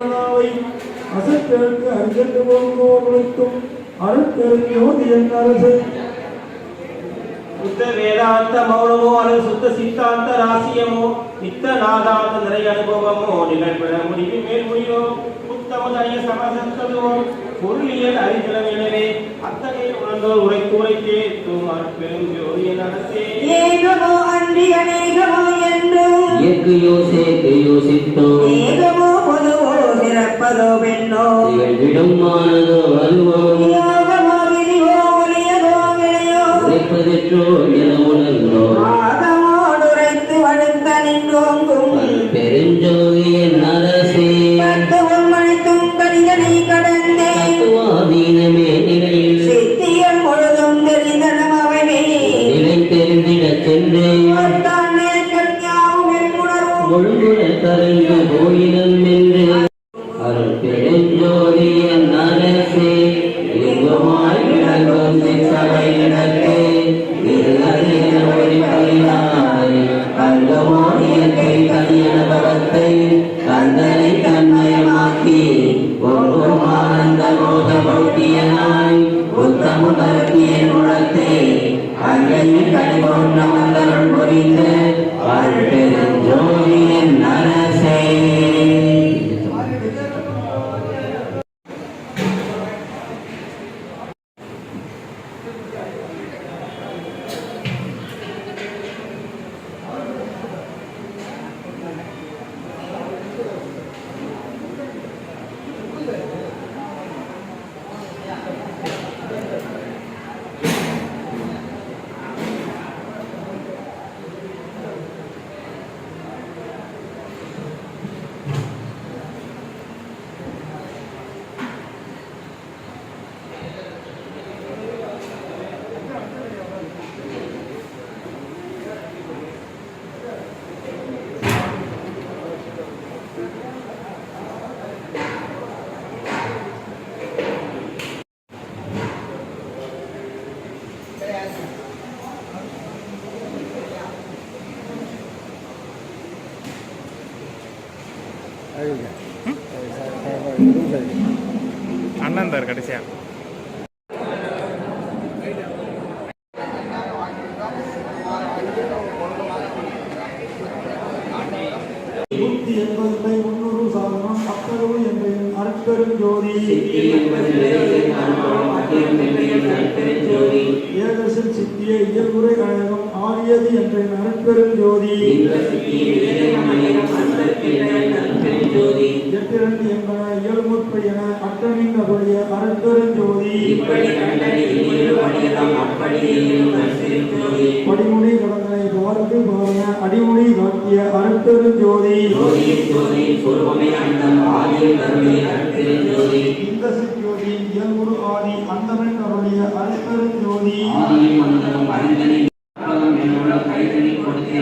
அவை அசத்தெழுக்கு அரிசென்று போன்றோர்களுக்கும் அருட்பெருஞ்சோதி என் அரசு. சுத்த வேதாந்த மௌனமோ அல்லது சுத்த சித்தாந்த ராசியமோ நித்த நாதாந்த நிறை அனுபவமோ நிகழ்பெற முடிவு மேல்மொழியோ புத்தமதய சமசத்துவோ பொருளியல் அறிதலம் எனவே அத்தகைய உணர்ந்தோர் உரைத்து உரைத்தே தூம் அற்பெரும் ஜோதியின் அரசே. ஏகமோ அன்றி அநேகமோ என்றும் இயக்கு யோசேக்கு யோசித்தோ ஏகமோ சிறப்பதோ பெண்ணோ திகழ்விடும் மானதோ அதுவோ யோகமோ விரிவோ ஒளியதோ விளையோ உரைப்பதற்றோ என உணர்ந்தோ அருள் பெருஞ்சோதியின் அரசே லிங்கமாய் விளங்கும் அண்ணன் தார் கடைசியா. நூத்தி எண்பது முன்னூறு சாதனம் அப்பருவு என்ற என் அருட்பெருஞ்சோதி ஏகசன் சித்திய இயல்புரை கழகம் ஆரியது என்ற நற்பெரும் ஜோதி. எட்டிரண்டு என்பன இயல்முற்பை என அட்டமின்றபடிய அருட்பெருஞ்சோதி படிமுடி கடந்தனை பார்த்து பாருங்க அடிமுடி காட்டிய அருட்பெருஞ்சோதி இந்த சித்தியோதி இயல்புரு ஆதி அந்தமின் அருளிய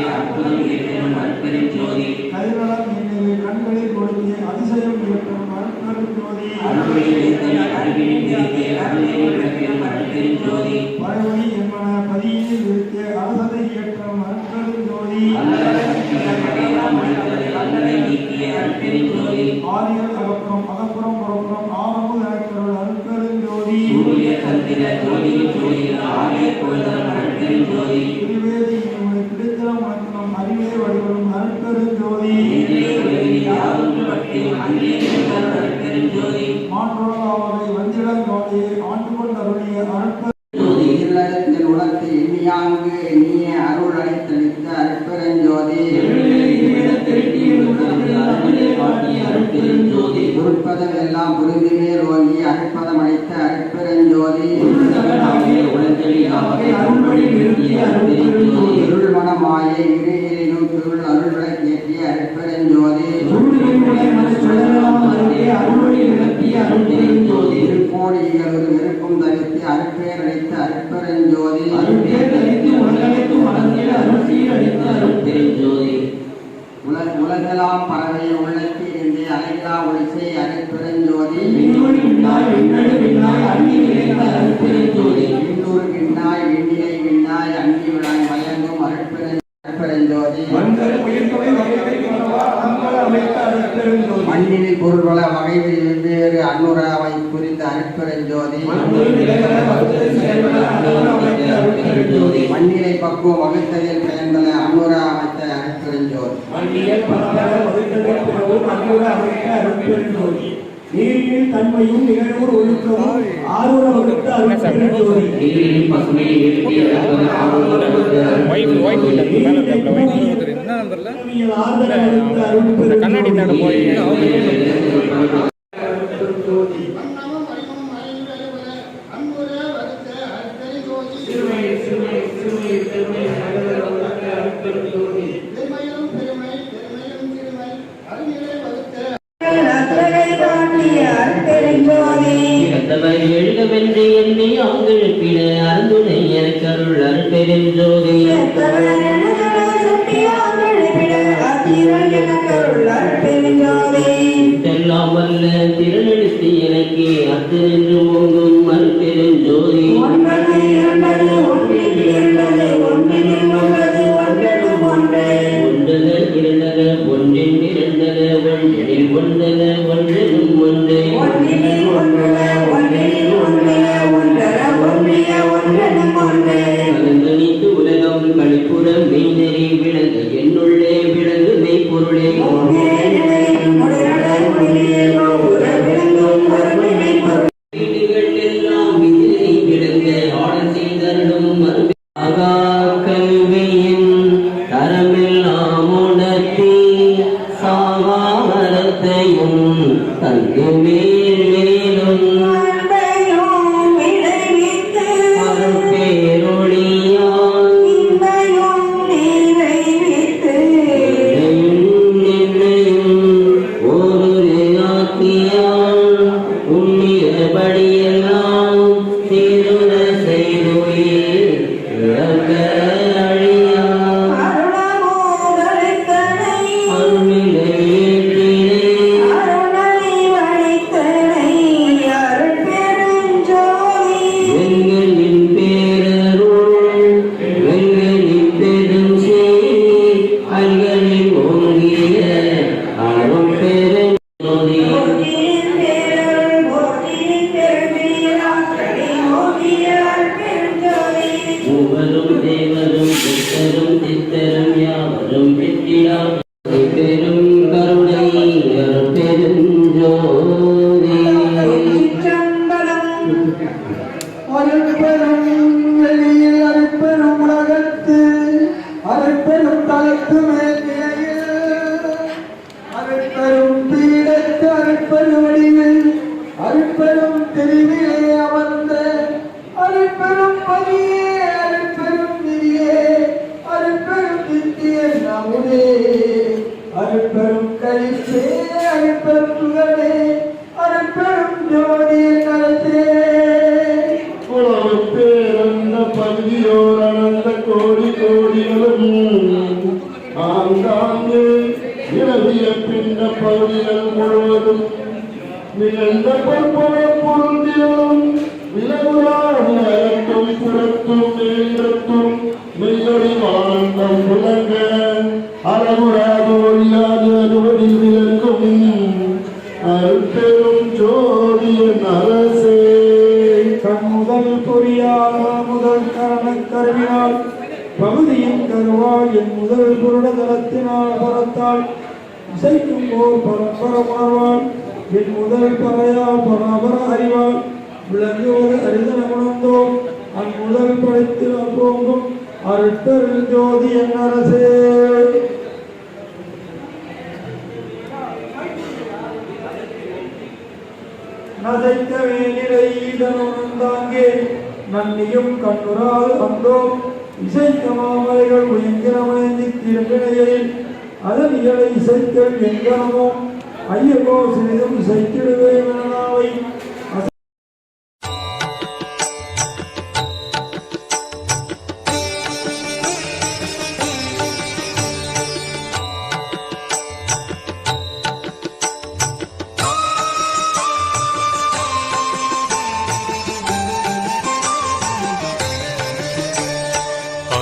அருட்பெருஞ்சோதி கைநலம் என்னை கண்களில் கொடுத்திய அதிசயம் இயற்றும் அருட்பெருஞ்சோதி பரவழி என்பன பதியில் இருக்க அரசதை இயற்றும் அருட்பெருஞ்சோதி ஆரியல் அகப்புறம் அகப்புறம் புறப்புறம் ஆரம்பு அழைக்கிறவள் அருட்பெருஞ்சோதி திருவேதி இவனை பிடித்தலம் வணக்கம் அறிவே வழிபடும் அருட்பெருஞ்சோதி மாற்றோடாவதை வந்திடங்கோதி ஆண்டு கொண்டருளிய அருட்பெரு இல்லறத்தில் அருள் அளித்தளித்த எல்லாம் புரிந்து மேல் ஓங்கி அளித்த திருள் அருள் விளக்கேற்றிய அற்பெருஞ்சோதி திருக்கோடி இகழொரு நெருக்கும் தவிர்த்து அற்பேர் அளித்த அற்பெருஞ்சோதி உல- உலகெல்லாம் பறவை உள்ளத்தில் இருந்து அலைகளா ஒளிசை அருட்பெருஞ்சோதி ஜோதி மண்ணிலை பக்குவம் வகுத்ததில் பயன்பல அன்னுரா அமைத்த அருட்பெருஞ்சோதி. மண்ணியல் பரம்பர வகுத்ததில் பிறவும் அன்றுர அமைத்த அருட்பெருஞ்சோதி. நீரில் தன்மையும் நிகழ்வூர் ஒழுக்கமும் ஆரூர வகுத்த அருட்பெருஞ்சோதி. எழுப்பிய கண்ணாடி நத்தகை இறந்தவர் எழுகவென்று எண்ணி அங்கெழுப்பிட அருந்துணை எனக்கருள் அருட்பெரும் ஜோதி. எல்லாம் வல்ல திறனெடுத்து எனக்கு அத்து நின்று Amen. மூவரும் தேவரும் சித்தரும் சித்தரும் யாவரும் வெற்றிடா பெரும் கருணை பெரும் ஜோதி அருட்பெரும் வெளியில் உலகத்து நமுதே அருட்பெரும் கழிப்பே அருட்பெரும் புகழே அருட்பெரும் ஜோதி கலத்தே. பேரந்த பகுதியோர் அனந்த கோடி கோடிகளும் ஆங்காங்கே நிலவிய பின்ன பகுதிகள் முழுவதும் நிகழ்ந்த பற்பல பொருந்திலும் விலகுலாது அகத்தும் புறத்தும் நேரத்தும் மெய்யொழி ஆனந்தம் விளங்க. அறமுறாது ஒழியாது அறுவடி விளக்கும் அருட்பெரும் ஜோதியின் அரசே கண் பொறியால் முதல் கரணக் கருவினால் பகுதியின் கருவால் என் முதல் புருட தளத்தினால் பரத்தால் இசைக்கும் ஓர் பரம்பர உணர்வால் என் முதல் பறையால் பராபர அறிவால் விளங்குவது அரிதன உணர்ந்தோம் படைத்து அருட்பெரும் ஜோதி என் அரசே. நதைக்கவே நிலையீதனுந்தாங்கே நன்னியும் கண்ணுறால் அந்தோம் இசைத்த மாமலைகள் உயங்கிரமயந்தி திருவினையில் அதன் இயலை இசைத்தல் எங்கனமோ ஐயகோ சிறிதும் இசைத்திடுவே